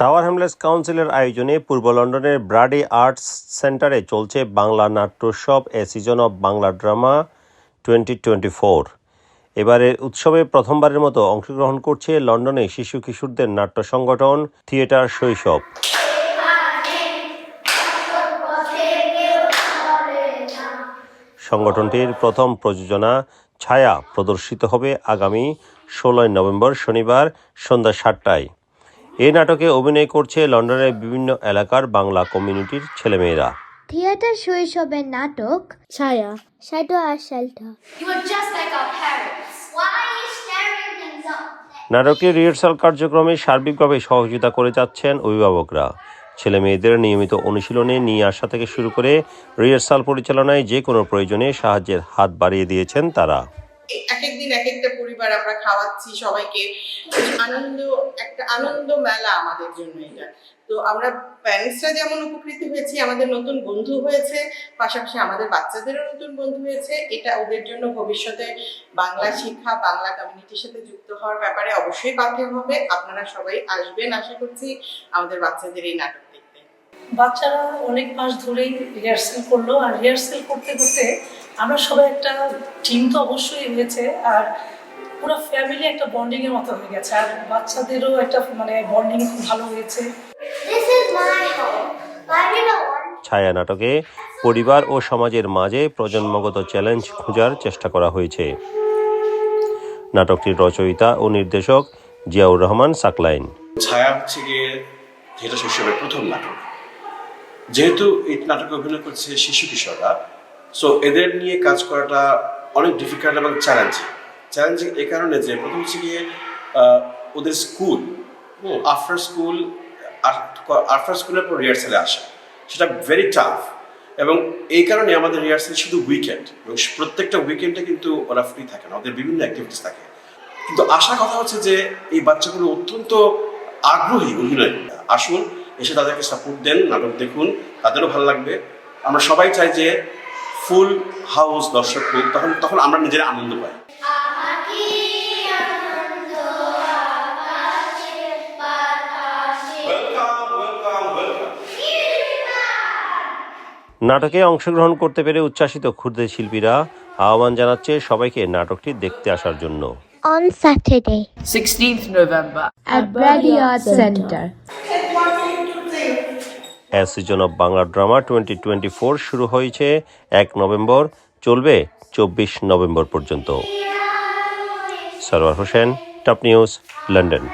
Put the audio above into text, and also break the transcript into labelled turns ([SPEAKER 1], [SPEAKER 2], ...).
[SPEAKER 1] Tower হ্যামলেস কাউন্সিলের আয়োজনে পূর্ব লন্ডনের ব্রাডি আর্টস সেন্টারে চলছে Bangla নাট্যোৎসব a season of Bangla drama twenty twenty four. এবারের উৎসবে প্রথমবারের মতো অংশগ্রহণ করছে লন্ডনে শিশু কিশোরদের নাট্য সংগঠন থিয়েটার শৈশব। সংগঠনটির প্রথম প্রযোজনা ছায়া প্রদর্শিত হবে আগামী ষোলোই নভেম্বর শনিবার সন্ধ্যা সাতটায়। এই নাটকে অভিনয় করছে লন্ডনের বিভিন্ন এলাকার বাংলা কমিউনিটির ছেলেমেয়েরা।
[SPEAKER 2] থিয়েটার শৈশবের নাটক।
[SPEAKER 3] ছায়া।
[SPEAKER 2] শ্যাডো আর শেল্টার?
[SPEAKER 1] নাটকের রিহার্সাল কার্যক্রমে সার্বিকভাবে সহযোগিতা করে যাচ্ছেন অভিভাবকরা। ছেলে মেয়েদের নিয়মিত অনুশীলনে নিয়ে আসা থেকে শুরু করে রিহার্সাল পরিচালনায় যে কোনো প্রয়োজনে সাহায্যের হাত বাড়িয়ে দিয়েছেন তারা।
[SPEAKER 4] এক একদিন এক একটা পরিবার আমরা খাওয়াচ্ছি সবাইকে। আনন্দ, একটা আনন্দ মেলা আমাদের জন্য এটা। তো আমরা প্যারেন্টসরা যেমন উপকৃত হয়েছি, আমাদের নতুন বন্ধু হয়েছে, পাশাপাশি আমাদের বাচ্চাদেরও নতুন বন্ধু হয়েছে, এটা ওদের জন্য ভবিষ্যতে বাংলা শিক্ষা, বাংলা কমিউনিটির সাথে যুক্ত হওয়ার ব্যাপারে অবশ্যই বাধ্য হবে। আপনারা সবাই আসবেন, আশা করছি আমাদের বাচ্চাদের এই নাটক দেখতে।
[SPEAKER 5] বাচ্চারা অনেক মাস ধরেই রিহার্সেল করল, আর রিহার্সেল করতে করতে আমরা সবাই একটা টিম তো অবশ্যই হয়েছে আর পুরো ফ্যামিলি একটা বন্ডিং এর মতো হয়ে গেছে আর বাচ্চাদেরও একটা মানে বন্ডিং খুব ভালো হয়েছে।
[SPEAKER 1] ছায়া নাটকে পরিবার ও সমাজের মাঝে প্রজন্মগত চ্যালেঞ্জ খোঁজার চেষ্টা করা হয়েছে। নাটকটির রচয়িতা ও নির্দেশক জিয়াউর রহমান সাকলাইন।
[SPEAKER 6] ছায়া হচ্ছে গিয়ে থিয়েটার শৈশবের প্রথম নাটক। যেহেতু এই নাটকে অভিনয় করছে শিশু কিশোররা সো এদের নিয়ে কাজ করাটা অনেক ডিফিকাল্ট এবং চ্যালেঞ্জিং চ্যালেঞ্জিং এই কারণে যে, প্রথম হচ্ছে গিয়ে ওদের স্কুল আফটার স্কুল আফটার স্কুলের পর রিহার্সালে আসা। সেটা ভেরি টাফ এবং এই কারণে আমাদের রিহার্সাল শুধু উইকেন্ড এবং প্রত্যেকটা উইকেন্ডে কিন্তু ওরা ফ্রি থাকে না, ওদের বিভিন্ন অ্যাক্টিভিটিস থাকে। কিন্তু আশা কথা হচ্ছে যে, এই বাচ্চাগুলো অত্যন্ত আগ্রহী অভিনয়। আসুন, এসে তাদেরকে সাপোর্ট দেন, নাটক দেখুন, তাদেরও ভালো লাগবে। আমরা সবাই চাই যে ফুল হাউস দর্শক হোক তখন তখন আমরা নিজেরা আনন্দ পাই।
[SPEAKER 1] নাটকে অংশগ্রহণ করতে পেরে উচ্ছ্বাসিত ক্ষুদ্র শিল্পীরা আহ্বান জানাচ্ছে সবাইকে নাটকটি দেখতে আসার জন্য।
[SPEAKER 2] On Saturday
[SPEAKER 7] 16th November.
[SPEAKER 3] at Brady Arts Center.
[SPEAKER 1] A season of Bangla drama twenty twenty four শুরু হয়েছে এক নভেম্বর, চলবে চব্বিশ নভেম্বর পর্যন্ত। Sarwar Hossain, Top News, London.